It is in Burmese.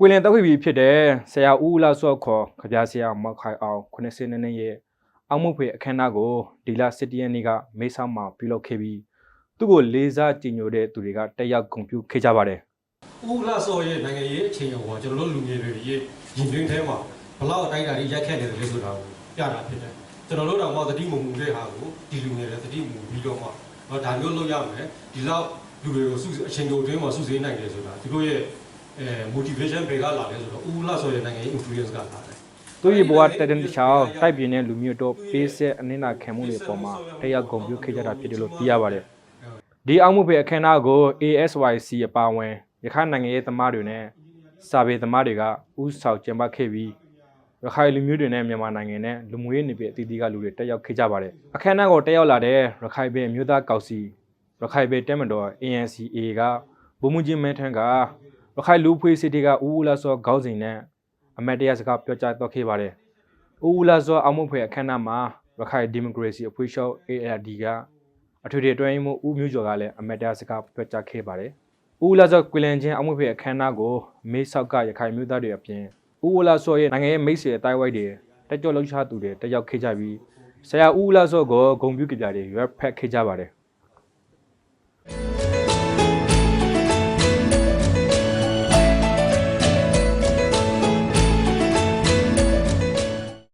ကွေလင်တက်ခွေပြီဖြစ်တဲ့ဆရာဦးဦးလာစော့ခေါ်ခပြဆရာမောက်ခိုင်အောင်90နှစ်ရဲ့အောင်မှုဖွေအခမ်းအနားကိုဒီလ7ရက်နေ့ကမိတ်ဆောင်မှာပြုလုပ်ခဲ့ပြီးသူ့ကိုလေးစားကြည်ညိုတဲ့သူတွေကတက်ရောက်ဂုဏ်ပြုခဲ့ကြပါတယ်ဦးလာစောရဲ့နိုင်ငံရေးအခြေအနေကိုကျွန်တော်တို့လူငယ်တွေရဲ့ရင်တွင်းထဲမှာဘလောက်အတိုင်းအတာကြီးရိုက်ခတ်နေတယ်လဲဆိုတာကိုပြတာဖြစ်တယ်ကျွန်တော်တို့တော့မှသတိမမှုတဲ့ဟာကိုဒီလူငယ်တွေသတိမမှုပြီးတော့မှတော့ဒါမျိုးလုပ်ရမယ်ဒီလောက်လူတွေကိုစုအချိန်တိုအတွင်းမှာစုစည်းနိုင်တယ်ဆိုတာသူတို့ရဲ့ အဲ motivation တွေကလာလဲဆိုတော့ဦးလာစောရဲ့နိုင်ငံရေး influence ကလာတယ်သူရဲ့ဘဝတက်တဲ့တစ်ချောင်းတိုက်ပြင်းတဲ့လူမျိုးတို့ပေးဆက်အနစ်နာခံမှုတွေပေါ်မှာတက်ရောက်ဂုဏ်ပြုခဲ့ကြတာဖြစ်တယ်လို့သိရပါတယ်ဒီအောင်မှုဖွေအခမ်းအနားကို ASYC အပါအဝင်ရခိုင်နိုင်ငံရေးသမားတွေနဲ့စာပေသမားတွေကဥဆောင်ကျင်းပခဲ့ပြီးရခိုင်လူမျိုးတွေနဲ့မြန်မာနိုင်ငံနဲ့လူမျိုးရေးနေပြည်အသီးသီးကလူတွေတက်ရောက်ခဲ့ကြပါတယ်။အခမ်းအနားကိုတက်ရောက်လာတဲ့ရခိုင်ပြည်မြို့သားကောင်စီရခိုင်ပြည်တက်မတော် ANCA ကဘုံမူကြီးမဲထန်းက ရခိုင်လူဖွေးစစ်တီကဦးဦးလာစောခေါင်းစဉ်နဲ့အမတ်တရားစကားပြောကြားတော့ခဲ့ပါတယ်။ဦးဦးလာစောအောင်မဖွေအခမ်းအနားမှာရခိုင်ဒီမိုကရေစီအဖွဲ့ချုပ် ALD ကအထွေထွေတွဲမှုဦးမျိုးကျော်ကလည်းအမတ်တရားစကားပြောကြားခဲ့ပါတယ်။ဦးဦးလာစောကွေလန်ချင်းအောင်မဖွေအခမ်းအနားကိုမေးဆောက်ကရခိုင်မြို့သားတွေအပြင်ဦးဦးလာစောရဲ့နိုင်ငံရဲ့မိတ်ဆွေအတိုင်းဝိုက်တွေတက်ကြွလှုပ်ရှားသူတွေတက်ရောက်ခဲ့ကြပြီးဆရာဦးဦးလာစောကိုဂုံပြုကြပြတယ်ရွက်ဖက်ခဲ့ကြပါတယ်